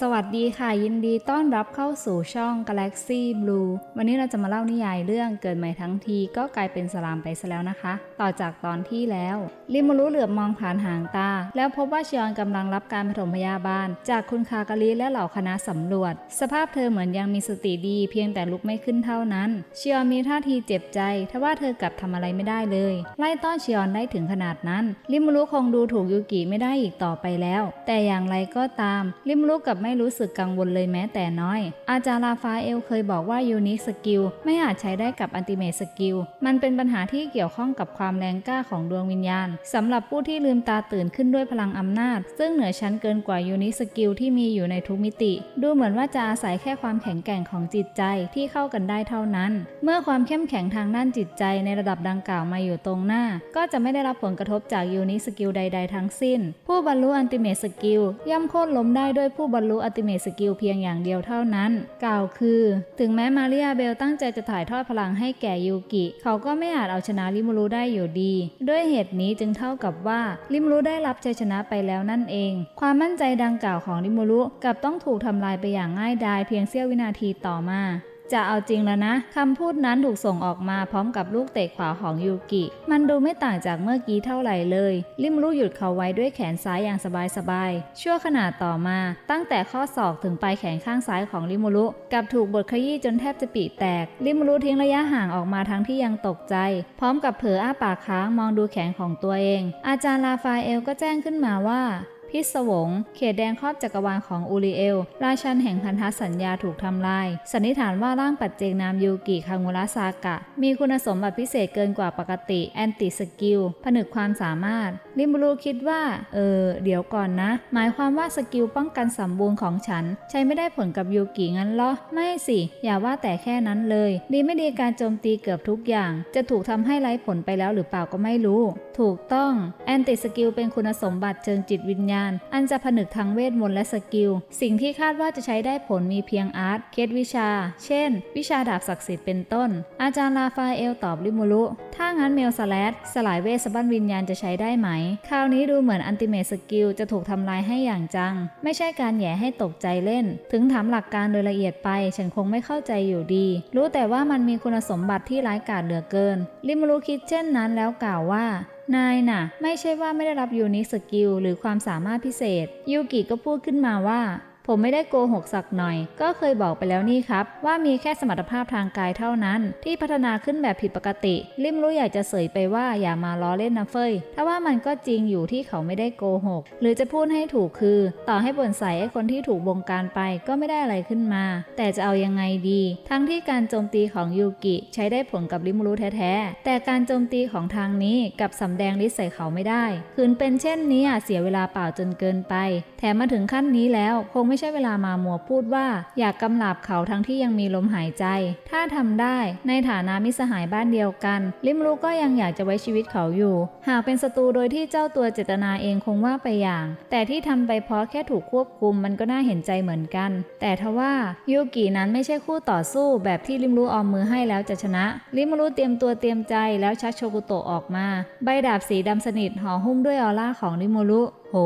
สวัสดีค่ะ ยินดีต้อนรับเข้าสู่ช่อง Galaxy Blue วันนี้เราจะมาเล่านิยายเรื่องเกิดใหม่ทั้งทีก็กลายเป็นสลามไปซะแล้วนะคะ ต่อจากตอนที่แล้วริมารุเหลือบมองผ่านหางตา แล้วพบว่าชิออนกำลังรับการปฐมพยาบาล จากคุณคากาลีและเหล่าคณะสำรวจ สภาพเธอเหมือนยังมีสติดี เพียงแต่ลุกไม่ขึ้นเท่านั้นชิออนมีท่าทีเจ็บใจทว่าเธอกลับทำอะไรไม่ได้เลย ไล่ต้อนชิออนได้ถึงขนาดนั้นริมารุคงดูถูกยูกิไม่ได้อีกต่อไปแล้ว แต่อย่างไรก็ตามริมารุกับไม่รู้สึกกังวลเลยแม้แต่น้อย อาจารย์ลาฟาเอลเคยบอกว่ายูนิคสกิลไม่อาจใช้ได้กับอันติเม e สกิลมันเป็นปัญหาที่เกี่ยวข้องกับความแรงกล้าของดวงวิญญาณสำหรับผู้ที่ลืมตาตื่นขึ้นด้วยพลังอำนาจ ซึ่งเหนือชั้นเกินกว่ายูนิคสกิลที่มีอยู่ในทุกมิติ ดูเหมือนว่าจะอาศัยแค่ความแข็งแกร่งของจิตใจที่เข้ากันได้เท่านั้น เมื่อความเข้มแข็งทางด้านจิตใจในระดับดังกล่าวมาอยู่ตรงหน้า ก็จะไม่ได้รับผลกระทบจากยูนิคสกิลใด ๆ ทั้งสิ้น ผู้บรรลุอันติเม e สกิลย่อมโค่นล้มได้ด้วยผู้บรรลุอัติเมตสกิลเพียงอย่างเดียวเท่านั้น กล่าวคือ ถึงแม้มาริอาเบลตั้งใจจะถ่ายทอดพลังให้แก่ยูกิ เขาก็ไม่อาจเอาชนะริมูรุได้อยู่ดี ด้วยเหตุนี้จึงเท่ากับว่าริมูรุได้รับชัยชนะไปแล้วนั่นเอง ความมั่นใจดังกล่าวของริมูรุกลับต้องถูกทำลายไปอย่างง่ายดายเพียงเสี้ยววินาทีต่อมา จะเอาจริงแล้วนะคำพูดนั้นถูกส่งออกมาพร้อมกับลูกเตะขวาของยูกิ มันดูไม่ต่างจากเมื่อกี้เท่าไหร่เลย ริมรุหยุดเขาไว้ด้วยแขนซ้ายอย่างสบายๆชั่วขณะต่อมา ตั้งแต่ข้อศอกถึงปลายแขนข้างซ้ายของริมุรุกับถูกบดขยี้จนแทบจะปีแตก ริมุรุทิ้งระยะห่างออกมาทั้งที่ยังตกใจ พร้อมกับเผลออ้าปากค้างมองดูแขนของตัวเอง อาจารย์ลาฟาเอลก็แจ้งขึ้นมาว่า พิศวง เขตแดงครอบจักรวาลของอูริเอล ราชันแห่งพันธสัญญาถูกทำลาย สันนิษฐานว่าร่างปัจเจกนามยูกิคางูระซากะ มีคุณสมบัติพิเศษเกินกว่าปกติ แอนติสกิล ผนึกความสามารถริมูรุคิดว่า เออ เดี๋ยวก่อนนะ หมายความว่าสกิลป้องกันสมบูรณ์ของฉัน ใช้ไม่ได้ผลกับยูกิงั้นเหรอ ไม่สิ อย่าว่าแต่แค่นั้นเลย ดีไม่ดีการโจมตีเกือบทุกอย่าง จะถูกทำให้ไร้ผลไปแล้วหรือเปล่าก็ไม่รู้ ถูกต้องแอนติสกิลเป็นคุณสมบัติเชิงจิตวิญญาณ อันจะผนึกทั้งเวทมนต์และสกิล สิ่งที่คาดว่าจะใช้ได้ผลมีเพียงอาร์ตเคสวิชา เช่น วิชาดาบศักดิ์สิทธิ์เป็นต้น อาจารย์ลาฟาเอลตอบริมูรุถ้างั้นเมลสแลดสลายเวทสบั้นวิญญาณจะใช้ได้ไหมคราวนี้ดูเหมือนอันติเมตสกิลจะถูกทำลายให้อย่างจัง ไม่ใช่การแย่ให้ตกใจเล่น ถึงถามหลักการโดยละเอียดไป ฉันคงไม่เข้าใจอยู่ดี รู้แต่ว่ามันมีคุณสมบัติที่ร้ายกาจเหลือเกิน ริมูรุคิดเช่นนั้นแล้วกล่าวว่านายน่ะ ไม่ใช่ว่าไม่ได้รับยูนิคสกิลหรือความสามารถพิเศษ ยูกิก็พูดขึ้นมาว่า ผมไม่ได้โกหกสักหน่อย ก็เคยบอกไปแล้วนี่ครับ ว่ามีแค่สมรรถภาพทางกายเท่านั้น ที่พัฒนาขึ้นแบบผิดปกติ ริมรู้อยากจะเสยไปว่าอย่ามาล้อเล่นนะเฟยถ้าว่ามันก็จริงอยู่ที่เขาไม่ได้โกหก หรือจะพูดให้ถูกคือ ต่อให้บ่นใส่ไอ้คนที่ถูกบงการไปก็ไม่ได้อะไรขึ้นมา แต่จะเอายังไงดี ทั้งที่การโจมตีของยูกิใช้ได้ผลกับริมรู้แท้ๆแต่การโจมตีของทางนี้กับสำแดงฤทธิ์ใส่เขาไม่ได้ คืนเป็นเช่นนี้อาจเสียเวลาเปล่าจนเกินไป แถมมาถึงขั้นนี้แล้วคงไม่ใช่เวลามามัวพูดว่า อยากกำลาบเขาทั้งที่ยังมีลมหายใจ ถ้าทำได้ในฐานะมิสหายบ้านเดียวกัน ลิมรู้ก็ยังอยากจะไว้ชีวิตเขาอยู่ หากเป็นศัตรูโดยที่เจ้าตัวเจตนาเองคงว่าไปอย่าง แต่ที่ทำไปเพราะแค่ถูกควบคุมมันก็น่าเห็นใจเหมือนกัน แต่ทว่ายูกินั้นไม่ใช่คู่ต่อสู้แบบที่ลิมรู้ออมมือให้แล้วจะชนะ ลิมรู้เตรียมตัวเตรียมใจแล้วชักโชกุโตะออกมา ใบดาบสีดำสนิทห่อหุ้มด้วยออร่าของลิมรุ โห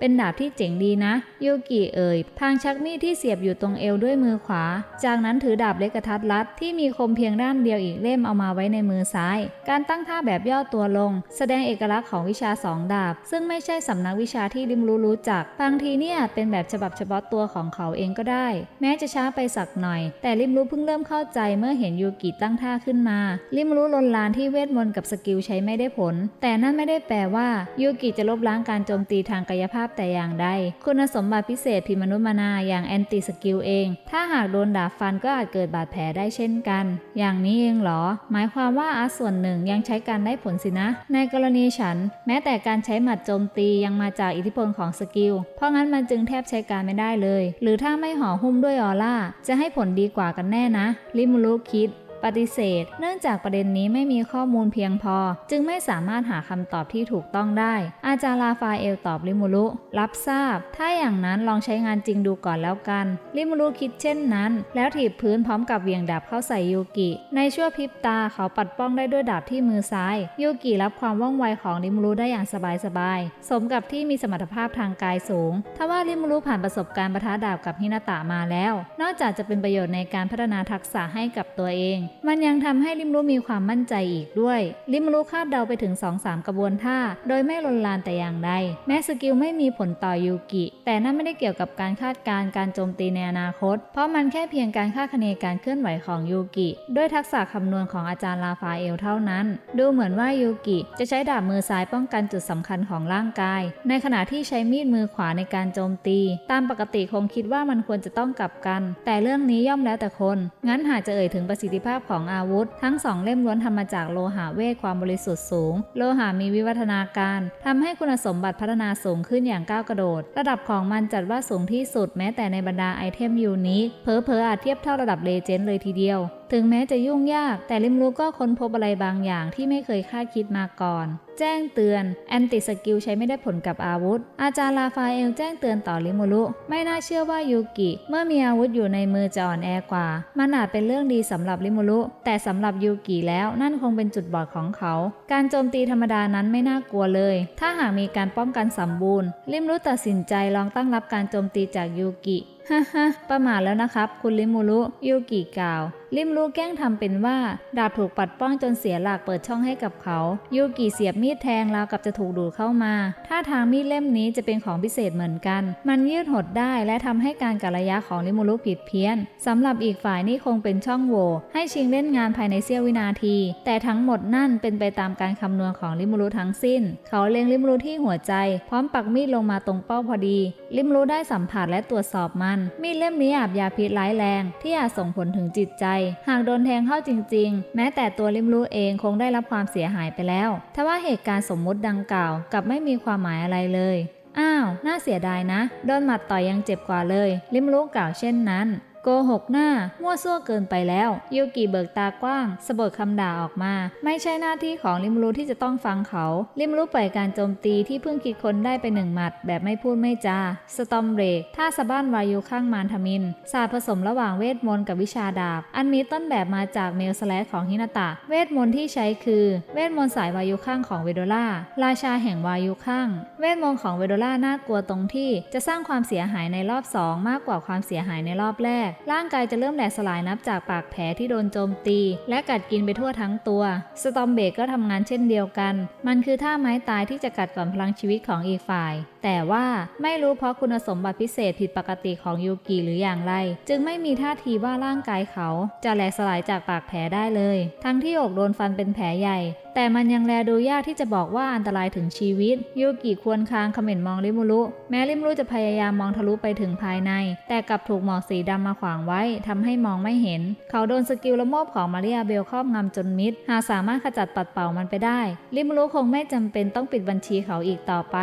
เป็นดาบที่เจ๋งดีนะยูกิเอ่ยพางชักมีดที่เสียบอยู่ตรงเอวด้วยมือขวา จากนั้นถือดาบเล็กกระทัดรัดที่มีคมเพียงด้านเดียวอีกเล่มเอามาไว้ในมือซ้าย การตั้งท่าแบบย่อตัวลง แสดงเอกลักษณ์ของวิชาสองดาบ ซึ่งไม่ใช่สำนักวิชาที่ริมรู้รู้จัก บางทีเนี่ยเป็นแบบฉบับเฉพาะตัวของเขาเองก็ได้ แม้จะช้าไปสักหน่อย แต่ริมรู้เพิ่งเริ่มเข้าใจเมื่อเห็นยูกิตั้งท่าขึ้นมา ริมรู้ลนลานที่เวทมนต์กับสกิลใช้ไม่ได้ผล แต่นั่นไม่ได้แปลว่ายูกิจะลบล้างการโจมตีทางกายภาพแต่อย่างใด คุณสมบัติพิเศษผิดมนุษย์มนาอย่างแอนติสกิลเอง ถ้าหากโดนดาบฟันก็อาจเกิดบาดแผลได้เช่นกัน อย่างนี้เองเหรอ หมายความว่าอาร์ส่วนหนึ่งยังใช้การได้ผลสินะ ในกรณีฉัน แม้แต่การใช้หมัดโจมตียังมาจากอิทธิพลของสกิล เพราะงั้นมันจึงแทบใช้การไม่ได้เลย หรือถ้าไม่ห่อหุ้มด้วยออร่า จะให้ผลดีกว่ากันแน่นะริมูรุคิด ปฏิเสธ เนื่องจากประเด็นนี้ไม่มีข้อมูลเพียงพอ จึงไม่สามารถหาคำตอบที่ถูกต้องได้ อาจารย์ลาฟาเอลตอบริมูรุรับทราบ ถ้าอย่างนั้นลองใช้งานจริงดูก่อนแล้วกันริมูรุคิดเช่นนั้น แล้วถีบพื้นพร้อมกับเวียงดาบเข้าใส่ยูกิ ในชั่วพริบตาเขาปัดป้องได้ด้วยดาบที่มือซ้ายยูกิรับความว่องไวของริมูรุได้อย่างสบายๆสมกับที่มีสมรรถภาพทางกายสูงทว่าริมูรุผ่านประสบการณ์ปะทะดาบกับฮินาตะมาแล้ว นอกจากจะเป็นประโยชน์ในการพัฒนาทักษะให้กับตัวเองมันยังทำให้ริมรุมีความมั่นใจอีกด้วย ริมรุคาดเดาไปถึง 2-3 กระบวนท่า โดยไม่ลนลานแต่อย่างใด แม้สกิลไม่มีผลต่อยูกิ แต่นั่นไม่ได้เกี่ยวกับการคาดการณ์การโจมตีในอนาคต เพราะมันแค่เพียงการคาดคะเนการเคลื่อนไหวของยูกิ ด้วยทักษะคำนวณของอาจารย์ลาฟาเอลเท่านั้น ดูเหมือนว่ายูกิ จะใช้ดาบมือซ้ายป้องกันจุดสำคัญของร่างกาย ในขณะที่ใช้มีดมือขวาในการโจมตี ตามปกติคงคิดว่ามันควรจะต้องกลับกัน แต่เรื่องนี้ย่อมแล้วแต่คน งั้นหากจะเอ่ยถึงประสิทธิภาพของอาวุธ ทั้งสองเล่มล้วนทำมาจากโลหะเวทความบริสุทธิ์สูง โลหะมีวิวัฒนาการทำให้คุณสมบัติพัฒนาสูงขึ้นอย่างก้าวกระโดด ระดับของมันจัดว่าสูงที่สุดแม้แต่ในบรรดาไอเทมยูนิคเพอเพออาจเทียบเท่าระดับเลเจนด์เลยทีเดียว ถึงแม้จะยุ่งยาก แต่ลิมรู้ก็ค้นพบอะไรบางอย่างที่ไม่เคยคาดคิดมาก่อน แจ้งเตือน แอนติสกิลใช้ไม่ได้ผลกับอาวุธ อาจารย์ลาฟาเอลแจ้งเตือนต่อลิมูรุไม่น่าเชื่อว่ายูกิ เมื่อมีอาวุธอยู่ในมือจะอ่อนแอกว่า มันอาจเป็นเรื่องดีสำหรับลิมูรุแต่สำหรับยูกิแล้วนั่นคงเป็นจุดบอดของเขา การโจมตีธรรมดานั้นไม่น่ากลัวเลย ถ้าหากมีการป้องกันสมบูรณ์ลิมรุตัดสินใจลองตั้งรับการโจมตีจากยูกิฮ่าฮ่าประมาทแล้วนะครับ คุณลิมูรุยูกิกล่าว ลิมรูแกล้งทำเป็นว่า ดาบถูกปัดป้องจนเสียหลักเปิดช่องให้กับเขา ยูกิเสียบมีดแทงราวกับจะถูกดูดเข้ามาท่าทางมีดเล่มนี้จะเป็นของพิเศษเหมือนกัน มันยืดหดได้และทำให้การกัระยะของลิมูรุผิดเพี้ยนสำหรับอีกฝ่ายนี่คงเป็นช่องโหว่ให้ชิงเล่นงานภายในเสี้ยววินาที แต่ทั้งหมดนั่นเป็นไปตามการคำนวณของลิมูรุทั้งสิ้น เขาเล็งลิมูรุที่หัวใจ พร้อมปักมีดลงมาตรงเป้าพอดี ลิมูรุได้สัมผัสและตรวจสอบมัน มีดเล่มนี้อาบยาพิษร้ายแรง ที่อาจส่งผลถึงจิตใจหากโดนแทงเข้าจริง ๆ แม้แต่ตัวลิมรู้เองคงได้รับความเสียหายไปแล้วทว่าเหตุการณ์สมมุติดังกล่าวกลับไม่มีความหมายอะไรเลย อ้าว น่าเสียดายนะ โดนหมัดต่อยยังเจ็บกว่าเลย ลิมรู้กล่าวเช่นนั้น กหกหน้า มั่วซั่วเกินไปแล้วยูกิเบิกตากว้างสะบดคำด่าออกมา ไม่ใช่หน้าที่ของลิมรู้ที่จะต้องฟังเขาลิมรู้ปล่อยการโจมตีที่เพิ่งคิดค้นได้ไปหนึ่งหมัด แบบไม่พูดไม่จาสตอมเบรกท่าสะบ้านวายุข้างมารทมินศาสตร์ผสมระหว่างเวทมนต์กับวิชาดาบ อันมีต้นแบบมาจากเมลสแลชของฮินาตะ เวทมนต์ที่ใช้คือเวทมนต์สายวายุข้างของเวโดล่าราชาแห่งวายุข้าง เวทมนต์ของเวโดล่าน่ากลัวตรงที่จะสร้างความเสียหายในรอบสองมากกว่าความเสียหายในรอบแรกร่างกายจะเริ่มแหลกสลายนับจากปากแผลที่โดนโจมตี และกัดกินไปทั่วทั้งตัว สตอมเบกก็ทำงานเช่นเดียวกัน มันคือท่าไม้ตายที่จะกัดก่อนพลังชีวิตของอีกฝ่ายแต่ว่าไม่รู้เพราะคุณสมบัติพิเศษผิดปกติของยูกิหรืออย่างไร จึงไม่มีท่าทีว่าร่างกายเขาจะแหลกสลายจากปากแผลได้เลย ทั้งที่อกโดนฟันเป็นแผลใหญ่ แต่มันยังแลดูยากที่จะบอกว่าอันตรายถึงชีวิต ยูกิควรคางเขม่นมองริมุรุแม้ริมุรุจะพยายามมองทะลุไปถึงภายใน แต่กลับถูกหมอกสีดำมาขวางไว้ทำให้มองไม่เห็น เขาโดนสกิลละโมบของมาริอาเบลครอบงำจนมิดหากสามารถขจัดปัดเป่ามันไปได้ริมุรุคงไม่จำเป็นต้องปิดบัญชีเขาอีกต่อไป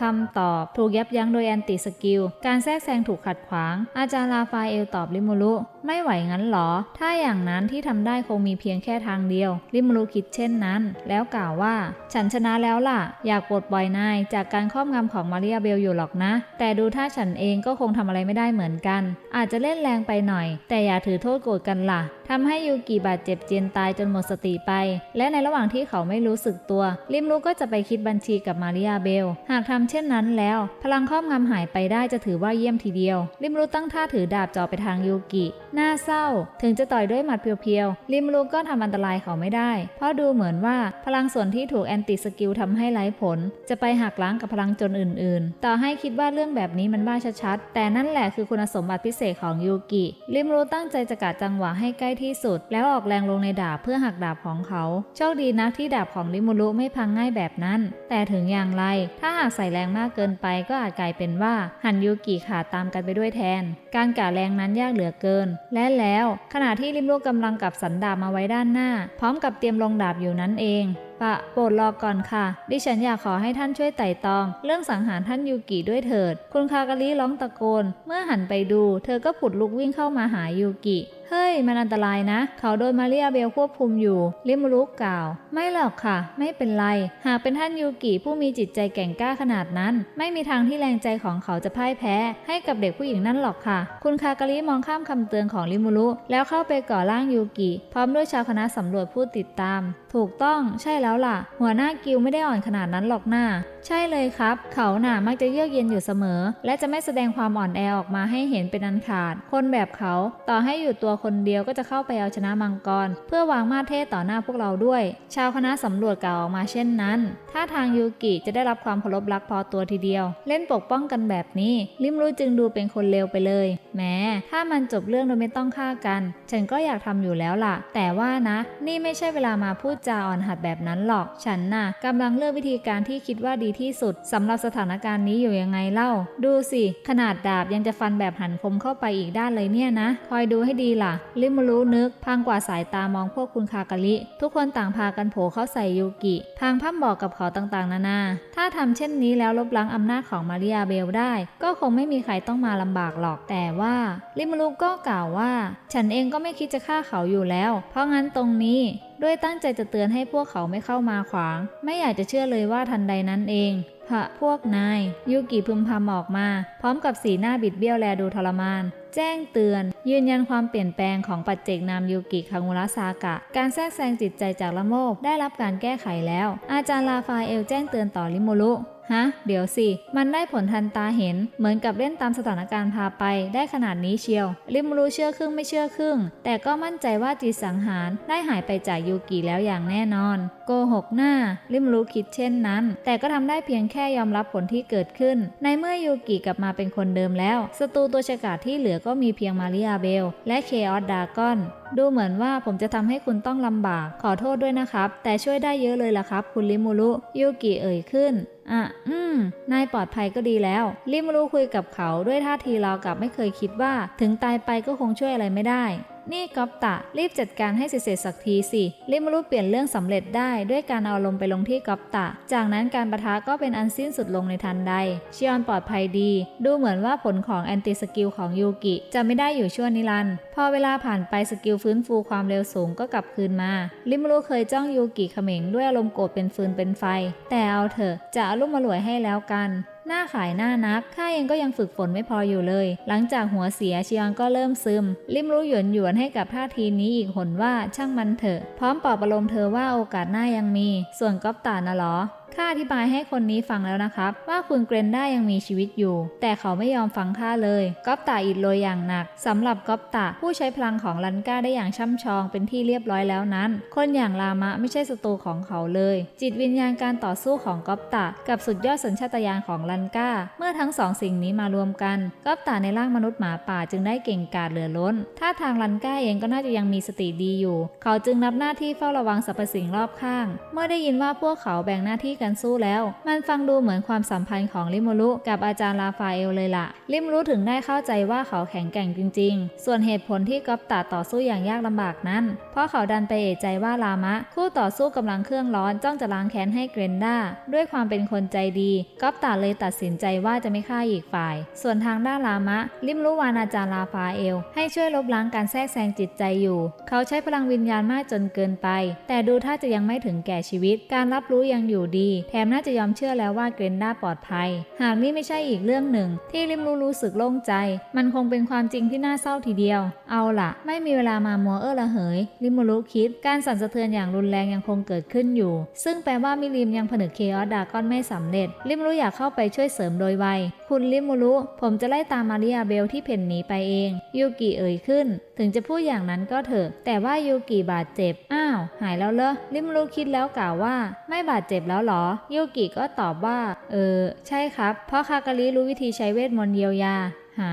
คำตอบถูกยับยั้งโดยแอนติสกิล การแทรกแซงถูกขัดขวาง อาจารย์ลาฟาเอลตอบลิมูรุ ไม่ไหวงั้นหรอ ถ้าอย่างนั้นที่ทำได้คงมีเพียงแค่ทางเดียว ริมูรุคิดเช่นนั้น แล้วกล่าวว่า ฉันชนะแล้วล่ะ อยากปลดปล่อยนายจากการครอบงำของมาริอาเบลอยู่หรอกนะ แต่ดูถ้าฉันเองก็คงทำอะไรไม่ได้เหมือนกัน อาจจะเล่นแรงไปหน่อย แต่อย่าถือโทษโกรธกันล่ะทำให้ยูกิบาดเจ็บเจียนตายจนหมดสติไป และในระหว่างที่เขาไม่รู้สึกตัว ริมรู้ก็จะไปคิดบัญชีกับมาริอาเบล หากทำเช่นนั้นแล้ว พลังครอบงำหายไปได้จะถือว่าเยี่ยมทีเดียว ริมรู้ตั้งท่าถือดาบจ่อไปทางยูกิหน้าเศร้า ถึงจะต่อยด้วยหมัดเพียวๆ ริมรู้ก็ทำอันตรายเขาไม่ได้ เพราะดูเหมือนว่าพลังส่วนที่ถูกแอนติสกิลทำให้ไร้ผล จะไปหักล้างกับพลังจนอื่นๆ ต่อให้คิดว่าเรื่องแบบนี้มันบ้าชัดๆ แต่นั่นแหละคือคุณสมบัติพิเศษของยูกิ ริมรูตั้งใจจะกัดจังหวะให้ใกล้ที่สุด แล้วออกแรงลงในดาบเพื่อหักดาบของเขา โชคดีนักที่ดาบของริมูรุไม่พังง่ายแบบนั้น แต่ถึงอย่างไร ถ้าหากใส่แรงมากเกินไปก็อาจกลายเป็นว่าหันยูกิขาดตามกันไปด้วยแทน การกะแรงนั้นยากเหลือเกินและแล้วขณะที่ริมลูกำลังกับสันดาบมาไว้ด้านหน้า พร้อมกับเตรียมลงดาบอยู่นั้นเองปะโปรดรอก่อนค่ะ ดิฉันอยากขอให้ท่านช่วยไต่ตอง เรื่องสังหารท่านยูกิด้วยเถิด คุณคากาลิร้องตะโกน เมื่อหันไปดู เธอก็ผุดลุกวิ่งเข้ามาหายูกิ เฮ้ย มันอันตรายนะ เขาโดนมาเรียเบลควบคุมอยู่ริมูรุกล่าว ไม่หรอกค่ะ ไม่เป็นไร หากเป็นท่านยูกิผู้มีจิตใจแก่งกล้าขนาดนั้น ไม่มีทางที่แรงใจของเขาจะพ่ายแพ้ ให้กับเด็กผู้หญิงนั่นหรอกค่ะ คุณคากาลิมองข้ามคำเตือนของริมูรุ แล้วเข้าไปก่อร่างยูกิ พร้อมด้วยชาวคณะสำรวจผู้ติดตาม ถูกต้อง ใช่แล้วล่ะ หัวหน้ากิลไม่ได้อ่อนขนาดนั้นหรอกหน้าใช่เลยครับ เขาหน่ามักจะเยือกเย็นอยู่เสมอ และจะไม่แสดงความอ่อนแอออกมาให้เห็นเป็นอันขาด คนแบบเขาต่อให้อยู่ตัวคนเดียวก็จะเข้าไปเอาชนะมังกร เพื่อวางมาเทศต่อหน้าพวกเราด้วย ชาวคณะสำรวจกล่าวออกมาเช่นนั้นถ้าทางยูกิจะได้รับความเคารพรักพอตัวทีเดียว เล่นปกป้องกันแบบนี้ลิมรู้จึงดูเป็นคนเลวไปเลยแหม้ถ้ามันจบเรื่องโดยไม่ต้องฆ่ากัน ฉันก็อยากทำอยู่แล้วล่ะ แต่ว่านะ นี่ไม่ใช่เวลามาพูดจาอ่อนหัดแบบนั้นหรอก ฉันน่ะกำลังเลือกวิธีการที่คิดว่าดีที่สุดสำหรับสถานการณ์นี้อยู่ยังไงเล่า ดูสิ ขนาดดาบยังจะฟันแบบหันคมเข้าไปอีกด้านเลยเนี่ยนะ คอยดูให้ดีล่ะลิมรู้นึกพังกว่าสายตามองพวกคุณคากาลิ ทุกคนต่างพากันโผเข้าใส่ยูกิ พางพั่มบอกกับเขาต่างๆ นานา ถ้าทำเช่นนี้แล้วลบล้างอำนาจของมาริอาเบลได้ ก็คงไม่มีใครต้องมาลำบากหรอก แต่ว่า ลิมรู้ก็กล่าวว่า ฉันเองก็ไม่คิดจะฆ่าเขาอยู่แล้ว เพราะงั้นตรงนี้ด้วยตั้งใจจะเตือนให้พวกเขาไม่เข้ามาขวาง ไม่อยากจะเชื่อเลยว่าทันใดนั้นเองพระพวกนาย ยูกิพึมพำออกมา พร้อมกับสีหน้าบิดเบี้ยวแลดูทรมาน แจ้งเตือน ยืนยันความเปลี่ยนแปลงของปัจเจกนามยูกิคางุระซากะ การแทรกแซงจิตใจจากละโมบได้รับการแก้ไขแล้ว อาจารย์ลาฟาเอลแจ้งเตือนต่อลิโมรุ ฮะ เดี๋ยวสิ มันได้ผลทันตาเห็น เหมือนกับเล่นตามสถานการณ์พาไป ได้ขนาดนี้เชียว ริมรู้เชื่อครึ่งไม่เชื่อครึ่ง แต่ก็มั่นใจว่าจิตสังหารได้หายไปจากยูกิแล้วอย่างแน่นอน โกหกหน้า ริมรู้คิดเช่นนั้น แต่ก็ทำได้เพียงแค่ยอมรับผลที่เกิดขึ้น ในเมื่อยูกิกลับมาเป็นคนเดิมแล้ว ศัตรูตัวฉกาจที่เหลือก็มีเพียงมาริอาเบล และเคออสดากอนดูเหมือนว่าผมจะทำให้คุณต้องลำบาก ขอโทษด้วยนะครับ แต่ช่วยได้เยอะเลยล่ะครับ คุณริมูรุยูกิเอ่ยขึ้นอะ อืม นายปลอดภัยก็ดีแล้ว ริมูรุคุยกับเขาด้วยท่าทีเรากับไม่เคยคิดว่า ถึงตายไปก็คงช่วยอะไรไม่ได้ นี่ก๊อปตะ รีบจัดการให้เสร็จสักทีสิริมูรุเปลี่ยนเรื่องสำเร็จได้ด้วยการเอาลมไปลงที่ก๊อปตะ จากนั้นการประทะก็เป็นอันสิ้นสุดลงในทันใดชิออนปลอดภัยดี ดูเหมือนว่าผลของแอนติสกิลของยูกิ จะไม่ได้อยู่ชั่วนิรันดร์พอเวลาผ่านไปสกิลฟื้นฟูความเร็วสูงก็กลับคืนมาริมูรุเคยจ้องยูกิเขม็งด้วยอารมณ์โกรธเป็นฟืนเป็นไฟ แต่เอาเถอะจะอารมณ์มาหลวยให้แล้วกัน หน้าขายหน้านัก ข้าเองก็ยังฝึกฝนไม่พออยู่เลย หลังจากหัวเสียชิยอนก็เริ่มซึม ริมรู้หยวนหยวนให้กับท่าทีนี้อีกหนว่าช่างมันเถอะ พร้อมปลอบประโลมเธอว่าโอกาสหน้ายังมี ส่วนก๊อปตานะเหรอ ข้าอธิบายให้คนนี้ฟังแล้วนะครับ ว่าคุณเกรนด้ายังมีชีวิตอยู่ แต่เขาไม่ยอมฟังข้าเลยก๊อปตาอิดโรยอย่างหนักสำหรับก๊อปตาผู้ใช้พลังของลันก้าได้อย่างช่ำชองเป็นที่เรียบร้อยแล้วนั้น คนอย่างลามะไม่ใช่ศัตรูของเขาเลย จิตวิญญาณการต่อสู้ของก๊อปตากับสุดยอดสัญชาตญาณของลันก้า เมื่อทั้งสองสิ่งนี้มารวมกันก๊อปตาในร่างมนุษย์หมาป่าจึงได้เก่งกาจเหลือล้นถ้าทางลันก้าเองก็น่าจะยังมีสติดีอยู่ เขาจึงรับหน้าที่เฝ้าระวังสรรพสิ่งรอบข้าง เมื่อได้ยินว่าพวกเขาแบ่งหน้าที่กันสู้แล้ว มันฟังดูเหมือนความสัมพันธ์ของลิมูรุกับอาจารย์ลาฟาเอลเลยล่ะ ลิมูรุถึงได้เข้าใจว่าเขาแข็งแกร่งจริง ๆ ส่วนเหตุผลที่ก๊อปตาต่อสู้อย่างยากลำบากนั้น เพราะเขาดันไปเอะใจว่าลามะ คู่ต่อสู้กำลังเครื่องร้อนจ้องจะล้างแค้นให้เกรนด้าด้วยความเป็นคนใจดีก๊อปตาเลยตัดสินใจว่าจะไม่ฆ่าอีกฝ่าย ส่วนทางด้านลามะ ลิมรู้วานอาจารย์ลาฟาเอล ให้ช่วยลบล้างการแทรกแซงจิตใจอยู่ เขาใช้พลังวิญญาณมากจนเกินไป แต่ดูท่าจะยังไม่ถึงแก่ชีวิต การรับรู้ยังอยู่ดีแถมน่าจะยอมเชื่อแล้วว่าเกรนด้าปลอดภัย หากนี่ไม่ใช่อีกเรื่องหนึ่ง ที่ลิมรู้รู้สึกโล่งใจ มันคงเป็นความจริงที่น่าเศร้าทีเดียว เอาล่ะไม่มีเวลามามัวเออระเหย ลิมรู้คิด การสั่นสะเทือนอย่างรุนแรงยังคงเกิดขึ้นอยู่ ซึ่งแปลว่ามิริมยังผนึกเคออสดากอนไม่สำเร็จ ลิมรู้อยากเข้าไปช่วยเสริมโดยไวคุณลิมูรุผมจะไล่ตามมาริอาเบลที่เพ่นหนีไปเองยูกิเอ่ยขึ้น ถึงจะพูดอย่างนั้นก็เถอะ แต่ว่ายูกิบาดเจ็บ อ้าว หายแล้วเหรอลิมูรุคิดแล้วกล่าวว่า ไม่บาดเจ็บแล้วเหรอยูกิก็ตอบว่า เออ ใช่ครับ เพราะคากาลิรู้วิธีใช้เวทมนต์เยียวยา หา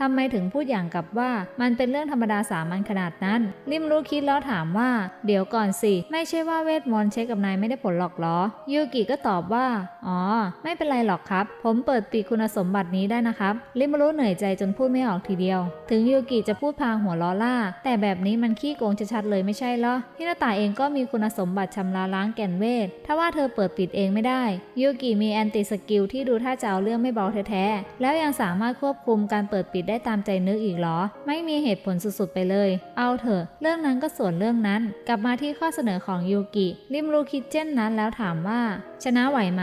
ทำไมถึงพูดอย่างกับว่า มันเป็นเรื่องธรรมดาสามัญขนาดนั้น ริมรู้คิดแล้วถามว่า เดี๋ยวก่อนสิ ไม่ใช่ว่าเวทมนต์ใช้กับนายไม่ได้ผลหรอกหรอ ยูกิก็ตอบว่า อ๋อ ไม่เป็นไรหรอกครับ ผมเปิดปีคุณสมบัตินี้ได้นะครับ ริมรู้เหนื่อยใจจนพูดไม่ออกทีเดียว ถึงยูกิจะพูดพางหัวล้อล่า แต่แบบนี้มันขี้โกงชัดๆเลยไม่ใช่หรอฮินาตาเองก็มีคุณสมบัติชำระล้างแก่นเวท ถ้าว่าเธอเปิดปิดเองไม่ได้ ยูกิมีแอนติสกิลที่ดูท่าจะเอาเรื่องไม่เบาแท้ๆ แล้วยังสามารถควบคุมการเปิดปิดได้ตามใจนึกอีกหรอ ไม่มีเหตุผลสุดๆไปเลย เอาเถอะ เรื่องนั้นก็ส่วนเรื่องนั้น กลับมาที่ข้อเสนอของยูกิริมรูคิดเช่นนั้นแล้วถามว่า ชนะไหวไหม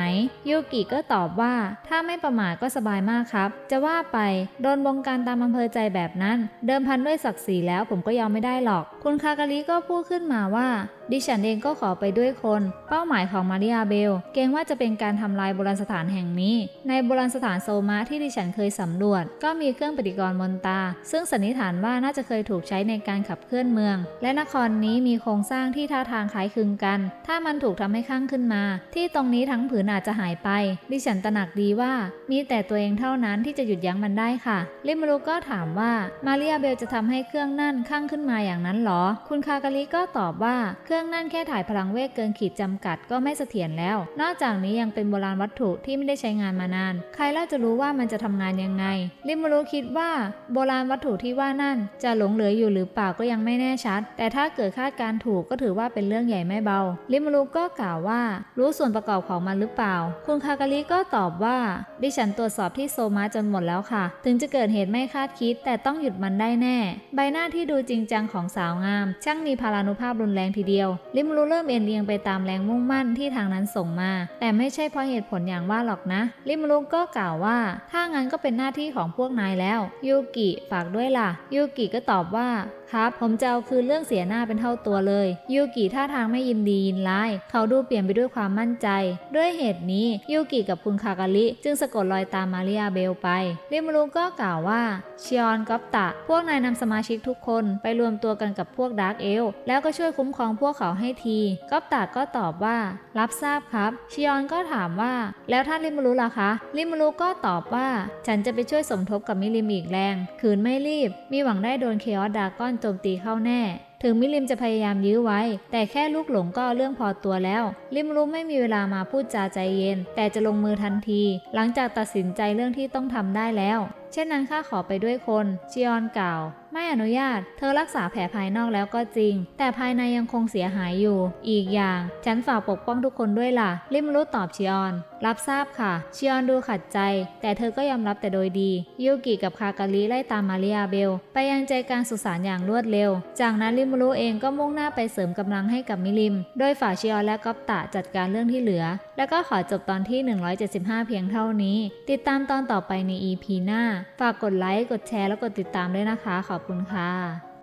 ยูกิก็ตอบว่า ถ้าไม่ประมาทก็สบายมากครับ จะว่าไปโดนบงการตามอำเภอใจแบบนั้น เดิมพันด้วยศักดิ์ศรีแล้วผมก็ยอมไม่ได้หรอก คุณคากาลิก็พูดขึ้นมาว่าดิฉันเองก็ขอไปด้วยคน เป้าหมายของมาริอาเบล เกรงว่าจะเป็นการทำลายโบราณสถานแห่งนี้ ในโบราณสถานโซมาที่ดิฉันเคยสำรวจ ก็มีเครื่องปฏิกรณ์มนตา ซึ่งสันนิษฐานว่าน่าจะเคยถูกใช้ในการขับเคลื่อนเมือง และนครนี้มีโครงสร้างที่ท่าทางคล้ายคลึงกัน ถ้ามันถูกทำให้ข้างขึ้นมา ที่ตรงนี้ทั้งผืนอาจจะหายไป ดิฉันตระหนักดีว่า มีแต่ตัวเองเท่านั้นที่จะหยุดยั้งมันได้ค่ะลิมารุก็ถามว่ามาริอาเบลจะทำให้เครื่องนั่นข้างขึ้นมาอย่างนั้นหรอ คุณคากาลิก็ตอบว่าเครื่องรื่องนั่นแค่ถ่ายพลังเวทเกินขีดจำกัดก็ไม่เสถียรแล้ว นอกจากนี้ยังเป็นโบราณวัตถุที่ไม่ได้ใช้งานมานาน ใครเล่าจะรู้ว่ามันจะทำงานยังไงลิมารุคิดว่าโบราณวัตถุที่ว่านั่น จะหลงเหลืออยู่หรือเปล่าก็ยังไม่แน่ชัด แต่ถ้าเกิดคาดการถูกก็ถือว่าเป็นเรื่องใหญ่ไม่เบาลิมารุก็กล่าวว่า รู้ส่วนประกอบของมันหรือเปล่า คุณคากาลิก็ตอบว่า ดิฉันตรวจสอบที่โซมาจนหมดแล้วค่ะ ถึงจะเกิดเหตุไม่คาดคิด แต่ต้องหยุดมันได้แน่ ใบหน้าที่ดูจริงจังของสาวงาม ช่างมีพลานุภาพรุนแรงทีเดียวลิมรูเริ่มเอ็นเอียงไปตามแรงมุ่งมั่นที่ทางนั้นส่งมา แต่ไม่ใช่เพราะเหตุผลอย่างว่าหรอกนะลิมรูก็กล่าวว่า ถ้างั้นก็เป็นหน้าที่ของพวกนายแล้ว ยูกิฝากด้วยล่ะ ยูกิก็ตอบว่าครับ ผมจะเอาคืนเรื่องเสียหน้าเป็นเท่าตัวเลย ยูกิท่าทางไม่ยินดียินร้าย เขาดูเปลี่ยนไปด้วยความมั่นใจ ด้วยเหตุนี้ยูกิกับคุณคากาลิ จึงสะกดรอยตามมาริอาเบลไปริมรุก็กล่าวว่าชิออนกับตะ พวกนายนำสมาชิกทุกคนไปรวมตัวกันกับพวกดาร์กเอลแล้วก็ช่วยคุ้มครองพวกเขาให้ทีกับตะก็ตอบว่า รับทราบครับชิออนก็ถามว่า แล้วท่านริมรุล่ะคะริมรุก็ตอบว่า ฉันจะไปช่วยสมทบกับมิริมอีกแรง คืนไม่รีบ มีหวังได้โดนเคออสดาก้อนโจมตีเข้าแน่ ถึงมิลิมจะพยายามยื้อไว้ แต่แค่ลูกหลงก็เรื่องพอตัวแล้ว ลิมรู้ไม่มีเวลามาพูดจาใจเย็น แต่จะลงมือทันที หลังจากตัดสินใจเรื่องที่ต้องทำได้แล้ว เช่นนั้นข้าขอไปด้วยคนจิออนกล่าวไม่อนุญาต เธอรักษาแผลภายนอกแล้วก็จริง แต่ภายในยังคงเสียหายอยู่ อีกอย่าง ฉันฝากปกป้องทุกคนด้วยล่ะ ลิมรู้ตอบชิออน รับทราบค่ะ ชิออนดูขัดใจ แต่เธอก็ยอมรับแต่โดยดี ยูกิกับคากาลิไล่ตามมาริอาเบล ไปยังใจกลางสุสานอย่างรวดเร็ว จากนั้นลิมรู้เองก็มุ่งหน้าไปเสริมกำลังให้กับมิลิม โดยฝ่ายชิออนและก๊อปตะจัดการเรื่องที่เหลือ แล้วก็ขอจบตอนที่ 175 เพียงเท่านี้ ติดตามตอนต่อไปใน EP หน้า ฝากกดไลค์ กดแชร์ และกดติดตามด้วยนะคะ ขอบคุณค่ะ